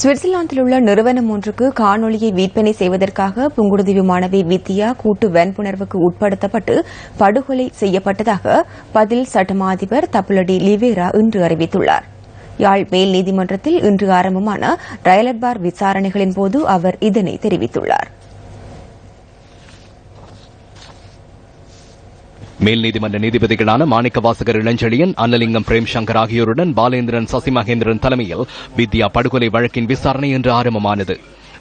சுவிட்சர்லாந்தில் உள்ள நிறுவனம் ஒன்றுக்கு காணொலியை விற்பனை செய்வதற்காக புங்குடுதீவு மாணவி வித்யா கூட்டு வன்புணர்வுக்கு உட்படுத்தப்பட்டு படுகொலை செய்யப்பட்டதாக பதில் சட்டமா அதிபர் தப்புலடி லிவேரா இன்று அறிவித்துள்ளார். யாழ் மேல் நீதிமன்றத்தில் இன்று ஆரம்பமான ரயலட் பார் விசாரணைகளின் போது அவர் இதனை தெரிவித்துள்ளார். மேல் நீதிமன்ற நீதிபதிகளான மாணிக்க வாசகர் இளஞ்செழியன் அன்னலிங்கம் பிரேம் சங்கர் ஆகியோருடன் பாலேந்திரன் சசிமகேந்திரன் தலைமையில் வித்யா படுகொலை வழக்கின் விசாரணை இன்று ஆரம்பமானது.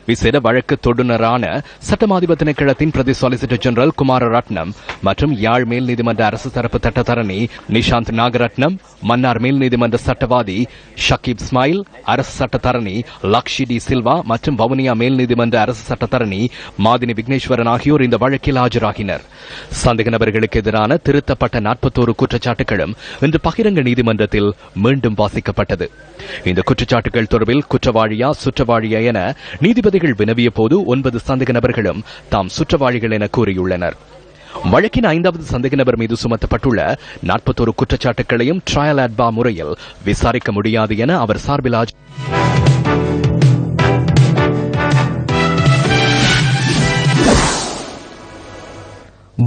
விசேட வழக்கு தொடுநரான சட்டமாதிப திணைக்களத்தின் பிரதி சொலிசிட்டர் ஜெனரல் குமார ரத்னம் மற்றும் யாழ் மேல் நீதிமன்ற அரசு தரப்பு சட்டத்தரணி நிஷாந்த் நாகரத்னம் மன்னார் மேல் நீதிமன்ற சட்டவாதி ஷக்கீப் ஸ்மைல் அரசு சட்டத்தரணி லக்ஷி டி சில்வா மற்றும் வவுனியா மேல் நீதிமன்ற அரசு சட்டத்தரணி மாதினி விக்னேஸ்வரன் ஆகியோர் இந்த வழக்கில் ஆஜராகினர். சந்தேக நபர்களுக்கு எதிரான திருத்தப்பட்ட நாற்பத்தோரு குற்றச்சாட்டுகளும் இன்று பகிரங்க நீதிமன்றத்தில் மீண்டும் வாசிக்கப்பட்டது. இந்த குற்றச்சாட்டுகள் தொடர்பில் குற்றவாளியா சுற்றவாளியா என நீதிபதி நீதிபதிகள் வினவிய போது ஒன்பது சந்தேக நபர்களும் தாம் சுற்றவாளிகள் என கூறியுள்ளனர். வழக்கின் ஐந்தாவது சந்தேக நபர் மீது சுமத்தப்பட்டுள்ள நாற்பத்தோரு குற்றச்சாட்டுகளையும் ட்ரையல் அட்பா முறையில் விசாரிக்க முடியாது என அவர் சார்பில்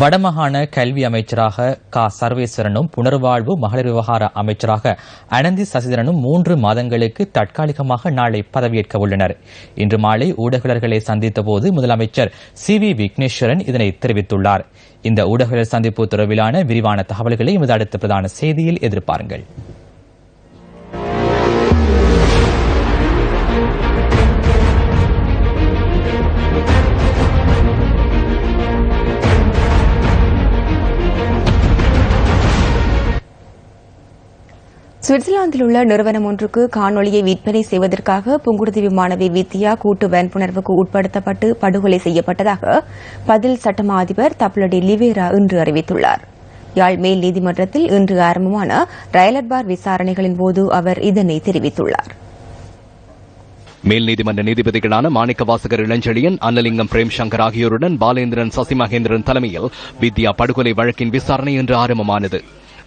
வடமாகாண கல்வி அமைச்சராக க. சர்வேஸ்வரனும் புனர்வாழ்வு மகளிர் விவகார அமைச்சராக அனந்தி சசிதரனும் மூன்று மாதங்களுக்கு தற்காலிகமாக நாளை பதவியேற்க உள்ளனர். இன்று மாலை ஊடகர்களை சந்தித்தபோது முதலமைச்சர் சி. வி. விக்னேஸ்வரன் இதனை தெரிவித்துள்ளார். இந்த ஊடகர் சந்திப்பு தொடர்பிலான விரிவான தகவல்களை எமது அடுத்த பிரதான செய்தியில் எதிர்பாருங்கள். சுவிட்சர்லாந்தில் உள்ள நிறுவனம் ஒன்றுக்கு காணொலியை விற்பனை செய்வதற்காக புங்குடுதீவு மாணவி வித்யா கூட்டு வன்புணர்வுக்கு உட்படுத்தப்பட்டு படுகொலை செய்யப்பட்டதாக பதில் சட்டமா அதிபர் தப்புலடி லிவேரா இன்று அறிவித்துள்ளார். யாழ் மேல் நீதிமன்றத்தில் இன்று ஆரம்பமான ரயலட் பார் விசாரணைகளின் போது அவர் இதனை தெரிவித்துள்ளார். மேல் நீதிமன்ற நீதிபதிகளான மாணிக்க வாசகர் இளஞ்செழியன் அன்னலிங்கம் பிரேம் சங்கர் ஆகியோருடன் பாலேந்திரன் சசி மகேந்திரன் தலைமையில் வித்யா படுகொலை வழக்கின் விசாரணை இன்று ஆரம்பமானது.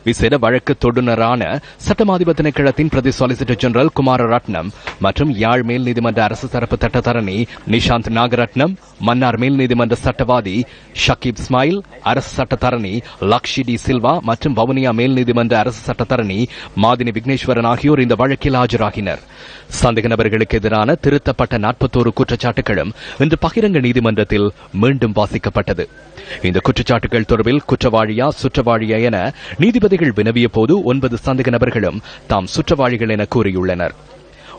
விசேட வழக்கு தொடுநரான சட்டமாதிப திணைக்களத்தின் பிரதி சாலிசிட்டர் ஜெனரல் குமார ரத்னம் மற்றும் யாழ் மேல் நீதிமன்ற அரசு தரப்பு சட்டத்தரணி நிஷாந்த் நாகரத்னம் மன்னார் மேல் நீதிமன்ற சட்டவாதி ஷக்கீப் ஸ்மைல் அரசு சட்டத்தரணி லக்ஷி டி சில்வா மற்றும் வவுனியா மேல் நீதிமன்ற அரசு சட்டத்தரணி மாதினி விக்னேஸ்வரன் ஆகியோர் இந்த வழக்கில் ஆஜராகினர். சந்தேக நபர்களுக்கு எதிரான திருத்தப்பட்ட நாற்பத்தோரு குற்றச்சாட்டுகளும் இன்று பகிரங்க நீதிமன்றத்தில் மீண்டும் வாசிக்கப்பட்டது. இந்த குற்றச்சாட்டுகள் தொடர்பில் குற்றவாளியா சுற்றவாளியா என நீதிபதி நீதிபதிகள் வினவிய போது ஒன்பது சந்தேக நபர்களும் தாம் சுற்றவாளிகள் என கூறியுள்ளனர்.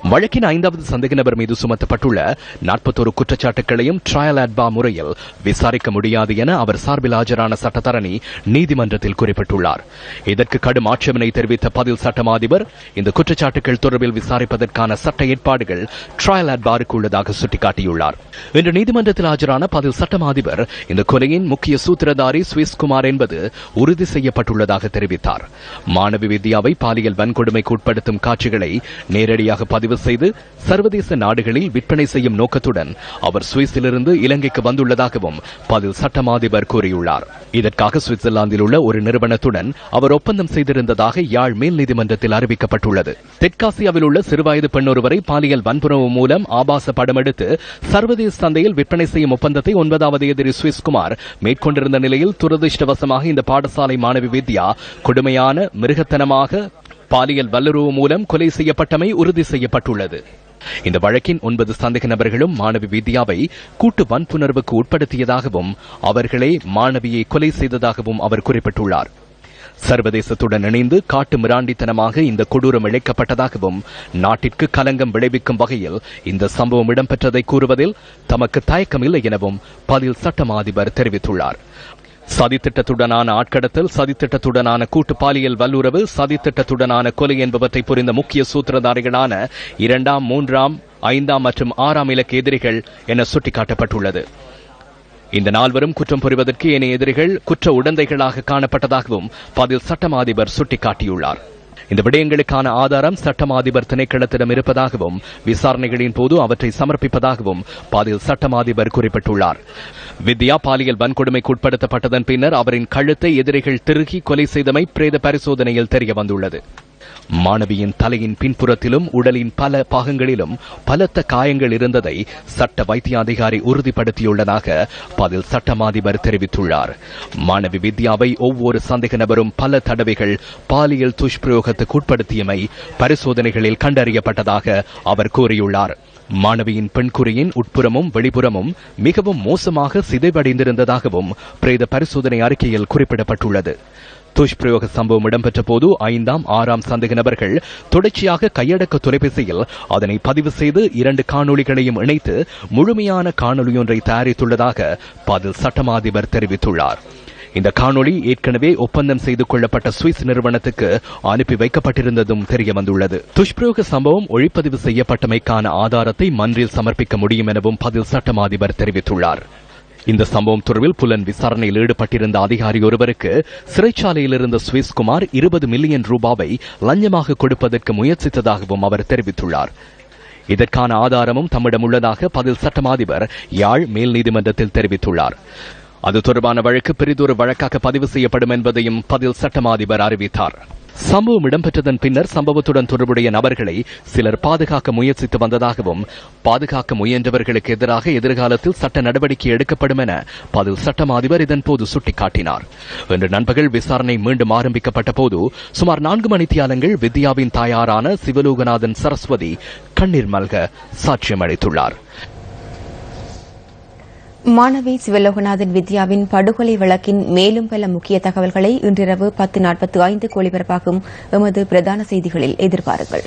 வழக்கின் ஐந்தாவது சந்தேக நபர் மீது சுமத்தப்பட்டுள்ள நாற்பத்தோரு குற்றச்சாட்டுகளையும் ட்ரையல் அட்பா முறையில் விசாரிக்க முடியாது என அவர் சார்பில் ஆஜரான சட்டத்தரணி நீதிமன்றத்தில் குறிப்பிட்டுள்ளார். இதற்கு கடும் ஆட்சேபனை தெரிவித்த பதில் சட்டம் அதிபர் இந்த குற்றச்சாட்டுகள் தொடர்பில் விசாரிப்பதற்கான சட்ட ஏற்பாடுகள் ட்ரையல் அட்பாருக்கு உள்ளதாக சுட்டிக்காட்டியுள்ளார். இன்று நீதிமன்றத்தில் ஆஜரான பதில் சட்டம் அதிபர் இந்த கொலையின் முக்கிய சூத்திரதாரி சுவிஸ் குமார் என்பது உறுதி செய்யப்பட்டுள்ளதாக தெரிவித்தார். மாணவி வித்யாவை பாலியல் வன்கொடுமைக்கு உட்படுத்தும் காட்சிகளை நேரடியாக பதிவு செய்து சர்வதேச நாடுகளில் விற்பனை செய்யும் நோக்கத்துடன் அவர் சுவிஸிலிருந்து இலங்கைக்கு வந்துள்ளதாகவும் பதில் சட்டமாதிபர் கூறியுள்ளார். இதற்காக சுவிட்சர்லாந்தில் உள்ள ஒரு நிறுவனத்துடன் அவர் ஒப்பந்தம் செய்திருந்ததாக யாழ் மேல் நீதிமன்றத்தில் அறிவிக்கப்பட்டுள்ளது. தெற்காசியாவில் உள்ள சிறுவயது பெண்ணொருவரை பாலியல் வன்புணர்வு மூலம் ஆபாச படம் எடுத்து சர்வதேச சந்தையில் விற்பனை செய்யும் ஒப்பந்தத்தை ஒன்பதாவது எதிரி சுவிஸ்குமார் மேற்கொண்டிருந்த நிலையில் துரதிருஷ்டவசமாக இந்த பாடசாலை மாணவி வித்யா கொடுமையான மிருகத்தனமாக பாலியல் வல்லுறவு மூலம் கொலை செய்யப்பட்டமை உறுதி செய்யப்பட்டுள்ளது. இந்த வழக்கின் ஒன்பது சந்தேக நபர்களும் மாணவி வித்யாவை கூட்டு வன்புணர்வுக்கு உட்படுத்தியதாகவும் அவர்களே மாணவியை கொலை செய்ததாகவும் அவர் குறிப்பிட்டுள்ளார். சர்வதேசத்துடன் இணைந்து காட்டு மிராண்டித்தனமாக இந்த கொடூரம் இழைக்கப்பட்டதாகவும் நாட்டிற்கு கலங்கம் விளைவிக்கும் வகையில் இந்த சம்பவம் இடம்பெற்றதை கூறுவதில் தமக்கு தயக்கமில்லை எனவும் பதில் சட்டமா அதிபர் தெரிவித்துள்ளார். சதித்திட்டத்துடனான ஆட்கடத்தல் சதித்திட்டத்துடனான கூட்டு பாலியல் வல்லுறவு சதித்திட்டத்துடனான கொலை என்பவற்றை புரிந்த முக்கிய சூத்திரதாரிகளான இரண்டாம் மூன்றாம் ஐந்தாம் மற்றும் ஆறாம் இலக்க எதிரிகள் என சுட்டிக்காட்டப்பட்டுள்ளது. இந்த நால்வரும் குற்றம் புரிவதற்கு ஏனைய எதிரிகள் குற்ற உடந்தைகளாக காணப்பட்டதாகவும் பதில் சட்டமா அதிபர் சுட்டிக்காட்டியுள்ளார். இந்த விடயங்களுக்கான ஆதாரம் சட்டமா அதிபர் திணைக்களத்திடம் இருப்பதாகவும் விசாரணைகளின் போது அவற்றை சமர்ப்பிப்பதாகவும் பாதில் சட்டமாதிபர் குறிப்பிட்டுள்ளார். வித்யா பாலியல் வன்கொடுமைக்கு உட்படுத்தப்பட்டதன் பின்னர் அவரின் கழுத்தை எதிரிகள் திருகி கொலை செய்தமை பிரேத பரிசோதனையில் தெரிய வந்துள்ளது மாணவியின் தலையின் பின்புறத்திலும் உடலின் பல பாகங்களிலும் பலத்த காயங்கள் இருந்ததை சட்ட வைத்திய அதிகாரி உறுதிப்படுத்தியுள்ளதாக பதில் சட்டமாதிபர் தெரிவித்துள்ளார். மாணவி வித்யாவை ஒவ்வொரு சந்தேக நபரும் பல தடவைகள் பாலியல் துஷ்பிரயோகத்துக்கு உட்படுத்தியமை பரிசோதனைகளில் கண்டறியப்பட்டதாக அவர் கூறியுள்ளார். மாணவியின் பெண்குறியின் உட்புறமும் வெளிப்புறமும் மிகவும் மோசமாக சிதைவடைந்திருந்ததாகவும் பிரேத பரிசோதனை அறிக்கையில் குறிப்பிடப்பட்டுள்ளது. துஷ்பிரயோக சம்பவம் இடம்பெற்ற போது ஐந்தாம் ஆறாம் சந்தேக நபர்கள் தொடர்ச்சியாக கையடக்க தொலைபேசியில் அதனை பதிவு செய்து இரண்டு காணொளிகளையும் இணைத்து முழுமையான காணொளியொன்றை தயாரித்துள்ளதாக பதில் சட்டமாதிபர் தெரிவித்துள்ளார். இந்த காணொளி ஏற்கனவே ஒப்பந்தம் செய்து கொள்ளப்பட்ட சுவிஸ் நிறுவனத்துக்கு அனுப்பி வைக்கப்பட்டிருந்ததும் தெரிய வந்துள்ளது துஷ்பிரயோக சம்பவம் ஒளிப்பதிவு செய்யப்பட்டமைக்கான ஆதாரத்தை மன்றில் சமர்ப்பிக்க முடியும் எனவும் பதில் சட்டமாதிபர் தெரிவித்துள்ளார். இந்த சம்பவம் தொடர்பில் புலன் விசாரணையில் ஈடுபட்டிருந்த அதிகாரி ஒருவருக்கு சிறைச்சாலையில் இருந்த சுவிஸ் குமார் இருபது மில்லியன் ரூபாவை லஞ்சமாக கொடுப்பதற்கு முயற்சித்ததாகவும் அவர் தெரிவித்துள்ளார். இதற்கான ஆதாரமும் தம்மிடம் உள்ளதாக பதில் சட்டமாதிபர் யாழ் மேல் நீதிமன்றத்தில் தெரிவித்துள்ளார். அது தொடர்பான வழக்கு பெரிதொரு வழக்காக பதிவு செய்யப்படும் என்பதையும் பதில் சட்டமாதிபர் அறிவித்தார். சம்பவம் இடம்பெற்றதன் பின்னர் சம்பவத்துடன் தொடர்புடைய நபர்களை சிலர் பாதுகாக்க முயற்சித்து வந்ததாகவும் பாதுகாக்க முயன்றவர்களுக்கு எதிராக எதிர்காலத்தில் சட்ட நடவடிக்கை எடுக்கப்படும் என பதில் சட்டம் அதிபர் இதன்போது சுட்டிக்காட்டினார். இன்று நண்பகல் விசாரணை மீண்டும் ஆரம்பிக்கப்பட்ட போது சுமார் நான்கு மணி தியாலங்கள் வித்யாவின் தாயாரான சிவலோகநாதன் சரஸ்வதி கண்ணீர் மல்க சாட்சியம் அளித்துள்ளார். மாணவி சிவலோகநாதன் வித்யாவின் படுகொலை வழக்கின் மேலும் பல முக்கிய தகவல்களை இன்றிரவு பத்து நாற்பத்தி ஐந்து ஒளிபரப்பாகும். எமது பிரதான செய்திகளில் எதிர்பாருங்கள்.